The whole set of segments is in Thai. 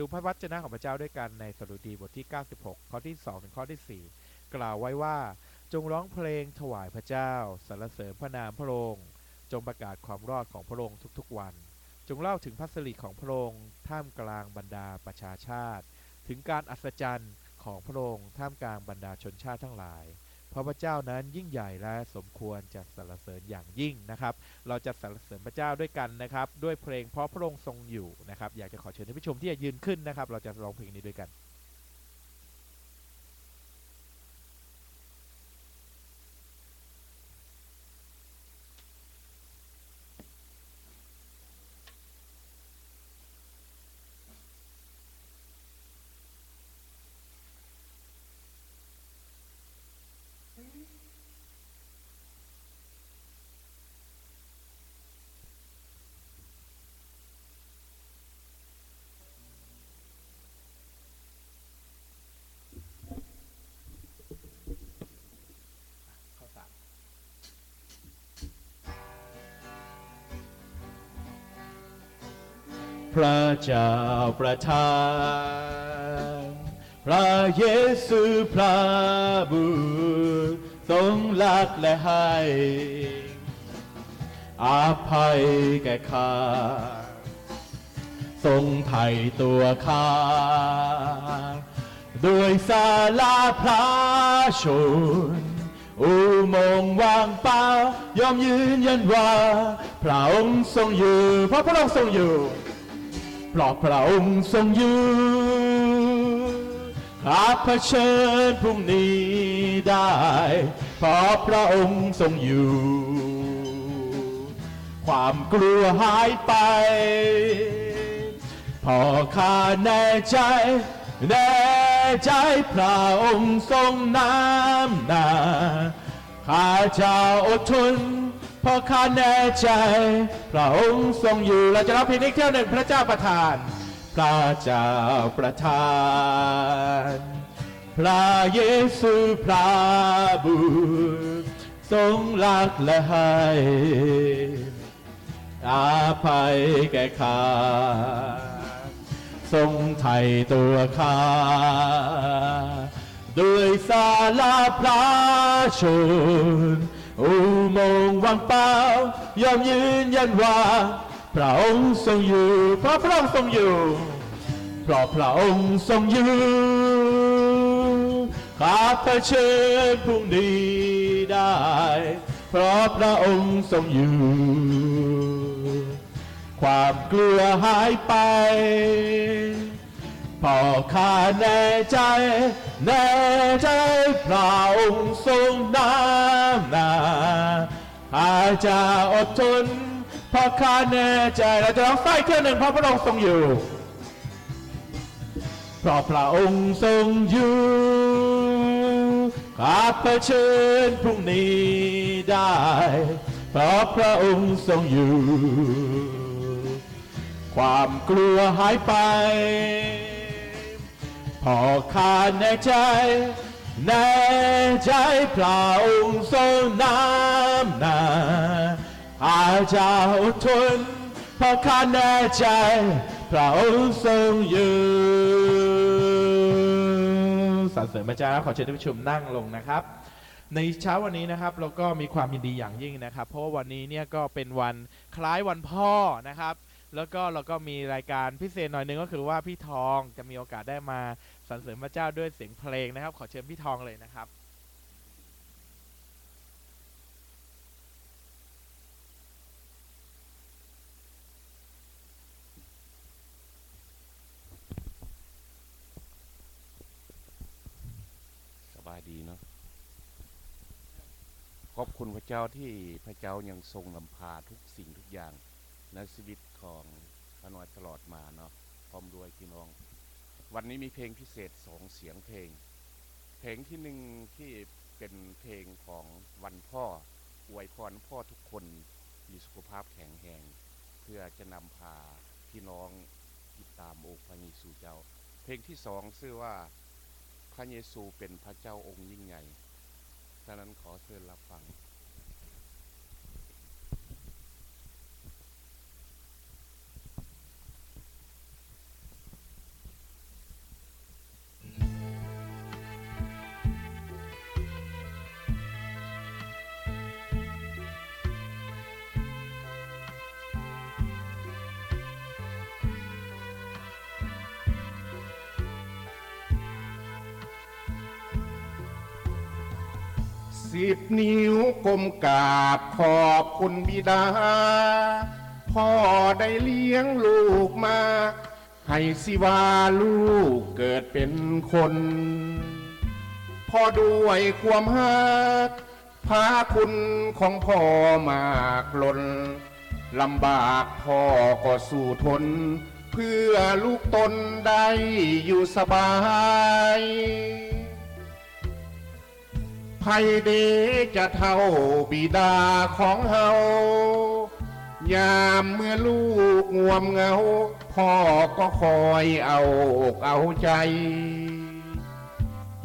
ดูพระวจนะของพระเจ้าด้วยกันในสดุดีบทที่ 96 ข้อที่ 2 ถึงข้อที่ 4 กล่าวไว้ว่าจงร้องเพลงถวายพระเจ้าสรรเสริญพระนามพระองค์ จงประกาศความรอดของพระองค์ทุกๆวัน จงเล่าถึงพระสิริของพระองค์ท่ามกลางบรรดาประชาชาติ ถึงการอัศจรรย์ของพระองค์ท่ามกลางบรรดาชนชาติทั้งหลาย ราะพระเจ้านั้นยิ่งใหญ่และสมควรจะสรรเสริญอย่างยิ่งนะครับ เราจะสรรเสริญพระเจ้าด้วยกันนะครับ ด้วยเพลงเพราะพระองค์ทรงอยู่นะครับ อยากจะขอเชิญท่านผู้ชมที่จะยืนขึ้นนะครับ เราจะร้องเพลงนี้ด้วยกัน พระเจ้าประทาน พระเยซูพระบุตรทรงรักและให้อาภัยแก่ข้าทรงไถ่ตัวข้าด้วยสาลาพระชนอุโมงค์ว่างเปล่ายอมยืนยันว่า พระองค์ทรงอยู่เพราะพระองค์ทรงอยู่ เพราะพระองค์ทรงอยู่ข้าเผชิญพรุ่งนี้ได้ เพราะพระองค์ทรงอยู่ ความกลัวหายไป พอข้าแน่ใจแน่ใจพระองค์ทรงน้ำหนาข้าจะอดทน เพราะข้าแน่ใจ พระองค์ทรงอยู่เราจะร้องเพลงนี้อีกเที่ยวหนึ่งพระเจ้าประทาน พระเจ้าประทาน พระเยซูพระบุตรทรงรักและให้อาภัยแก่ข้าทรงไถ่ตัวข้าด้วยสาลาพระชน อุโมงค์ว่างเปล่ายอมยืนยันว่า พระองค์ทรงอยู่เพราะพระองค์ทรงอยู่เพราะพระองค์ทรงอยู่ข้าเผชิญพรุ่งนี้ได้ เพราะพระองค์ทรงอยู่ ความกลัวหายไป ข้าแน่ใจ แน่ใจพระองค์ทรงน้ำหนาข้าจะอดทนเพราะข้าแน่ใจเราจะร้องไฟเที่ยวหนึ่งเพราะพระองค์ทรงอยู่ เพราะพระองค์ทรงอยู่ข้าเผชิญพรุ่งนี้ได้ เพราะพระองค์ทรงอยู่ ความกลัวหายไป พอข้าแน่ใจแน่ใจพระองค์ทรงน้ำหนาข้าจะอดทนพราะข้าแน่ใจ พระองค์ทรงยู่สรรเสริญพระเจ้าขอเชิญท่านผู้ชมนั่งลงนะครับ ในเช้าวันนี้นะครับเราก็มีความยินดีอย่างยิ่งนะครับ เพราะว่าวันนี้เนี่ยก็เป็นวันคล้ายวันพ่อนะครับ แล้วก็เราก็มีรายการพิเศษหน่อยหนึงก็คือว่าพี่ทองจะมีโอกาสได้มาสรรเสริญพระเจ้าด้วยเสียงเพลงนะครับ ขอเชิญพี่ทองเลยนะครับ สบายดีเนาะขอบคุณพระเจ้าที่พระเจ้ายังทรงนำพาทุกสิ่งทุกอย่าง ในชีวิตของพระนอยตลอดมาเนาะพร้อมด้วยพี่น้อง วันนี้มีเพลงพิเศษสองเสียงเพลง เพลงที่หนึ่งที่เป็นเพลงของวันพ่ออวยพรพ่อทุกคนมีสุขภาพแข็งแรงเพื่อจะนำพาพี่น้องติดตามองค์พระเยซูเจ้า เพลงที่สองชื่อว่าพระเยซูเป็นพระเจ้าองค์ยิ่งใหญ่ฉะนั้นขอเชิญรับฟัง สิบนิ้วกลมกราบขอบคุณบิดา พ่อได้เลี้ยงลูกมา ให้สิวาลูกเกิดเป็นคน พ่อด้วยความฮักพาคุณของพ่อมากลนลำบากพ่อก็สู้ทน เพื่อลูกตนได้อยู่สบาย ไพเดจะเท่าบิดาของเฮายามเมื่อลูกงวมเหงา พ่อก็คอยเอาอกเอาใจ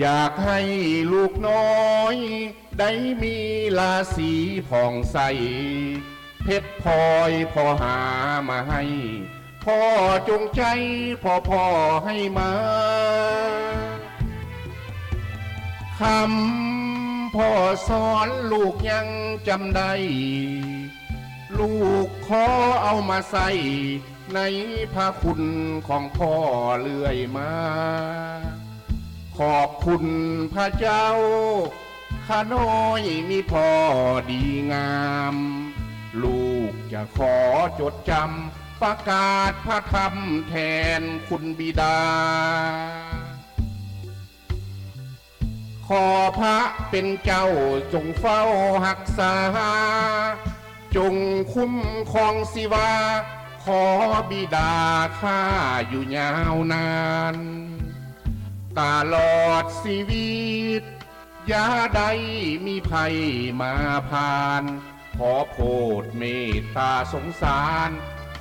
อยากให้ลูกน้อย ได้มีราศีผ่องใส เพชรพลอยพ่อหามาให้ พ่อจงใจพ่อพ่อให้มาคำ พ่อสอนลูกยังจำได้ ลูกขอเอามาใส่ในพระคุณของพ่อเลื่อยมา ขอบคุณพระเจ้าข้าน้อยมีพ่อดีงาม ลูกจะขอจดจำประกาศพระธรรมแทนคุณบิดา ขอพระเป็นเจ้าจงเฝ้าหักษา จงคุ้มครองสิวา ขอบิดาข้าอยู่ยาวนาน ตลอดชีวิตยาได้มีภัยมาผ่าน ขอโปรดเมตตาสงสาร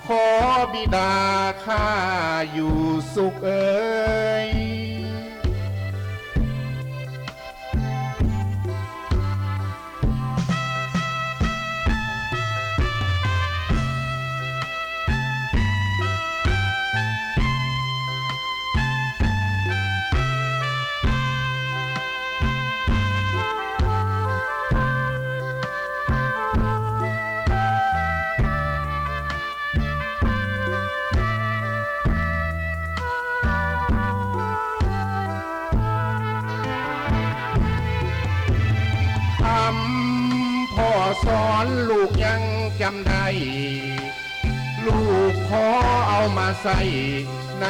ขอบิดาข้าอยู่สุขเอ่ย สอนลูกยังจำได้ ลูกขอเอามาใส่ใน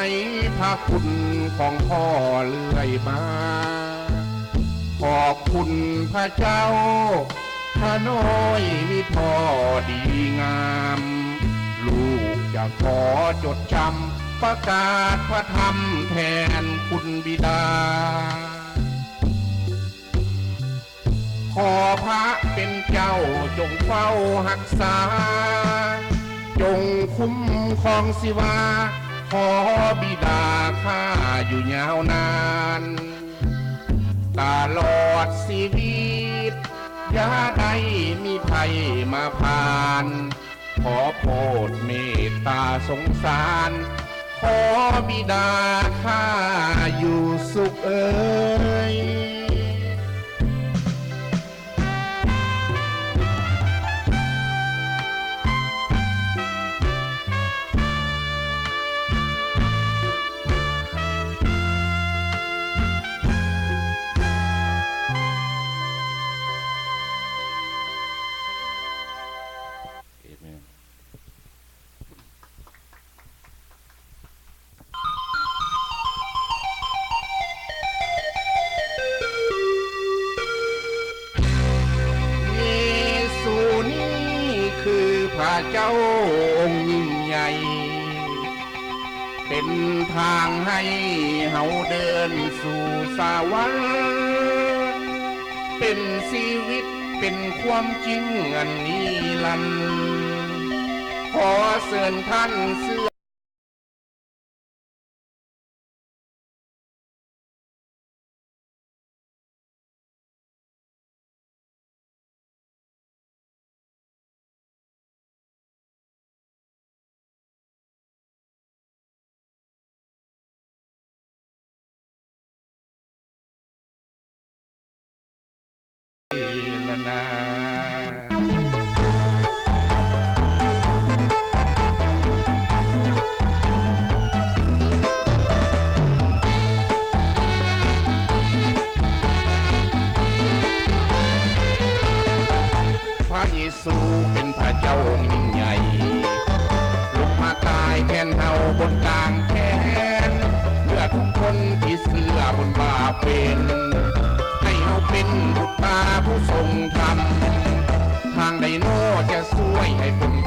พระคุณของพ่อเลื่อยมา ขอบคุณพระเจ้าข้าน้อยมีพ่อดีงาม ลูกจะขอจดจำประกาศพระธรรมแทนคุณบิดา ขอพระเป็นเจ้าจงเฝ้าหักษา จงคุ้มครองสิวา ขอบิดาข้าอยู่ยาวนาน ตลอดชีวิตอย่าได้มีภัยมาผ่าน ขอโปรดเมตตาสงสาร ขอบิดาข้าอยู่สุขเอ่ย พระเจ้าองค์ยิ่งใหญ่ เป็นทางให้เฮาเดินสู่สวรรค์เป็นชีวิตเป็นความจริงอันนี้ลัน ขอเชิญท่านเสื้อ พระเยซูเป็นพระเจ้าองค์ยิ่งใหญ่ลุกมาตายแทนเฮาบนกลางแขนเพื่อทุกคนที่เสื่อบนบาเป็น ช่วยให้คน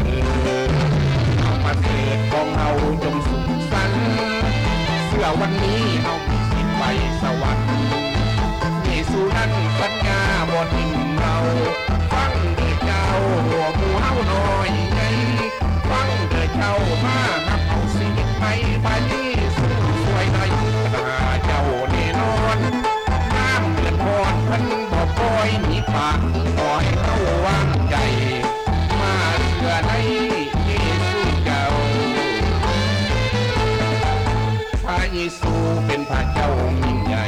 เสื้อามาเถิดของเราจงสุขสันต์เสื้อวันนี้เอามีสิทธิ์ไปสวรรค์เยซูนั้นสัญญาบ่ทิ้งเราฟังเด้อเจ้าหัวมูเฮาน้อยใหญ่ฟังเด้อเจ้ามานับเอาชีวิไปไปสู้สวยในตาเจ้าแน่นอนน้ำเดือดร้อนเพันบ่ปล่อยหนีปาก เยซูเป็นพระเจ้ายิ่งใหญ่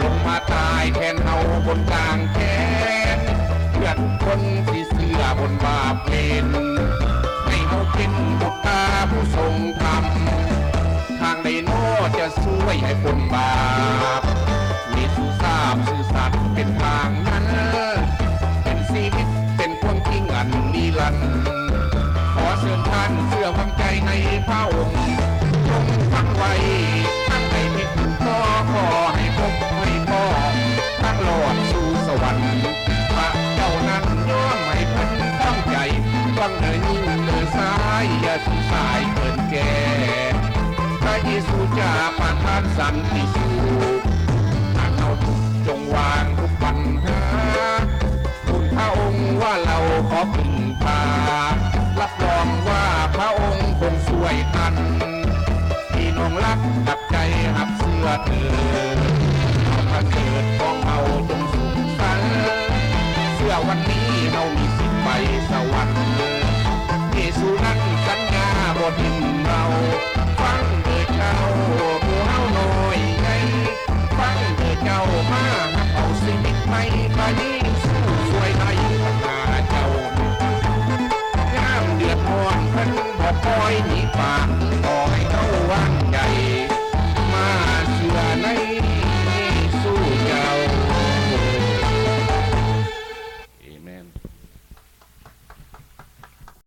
ลงมาตายแทนเฮาบนกลางแขนเพื่อทุกคนที่เสื่อบนบาปเพนให้เฮาเป็นบุตราผู้ทรงธรรม ทางใดโนจะช่วยให้คนบาปเยซูทราบสื่อสัตย์เป็นทางนั้น เป็นชีวิตเป็นความจริงอันนิรันดร์ขอเชิญท่านเชื่อวางใจในพระองค์ ฟังไว้ทั้งในมิตรก็ขอให้พบให้พ่อทั้งหลอดสู่สวรรค์พระเจ้านั้นย้อมให้พันต้องใจฟังเดินยิ่งเดินซ้ายอย่าสุสายเกินแก่พระเยซูจะประทานสันติสุขหากเราทุก งรักกับใจหับเสื้อเธอเอามาเกิด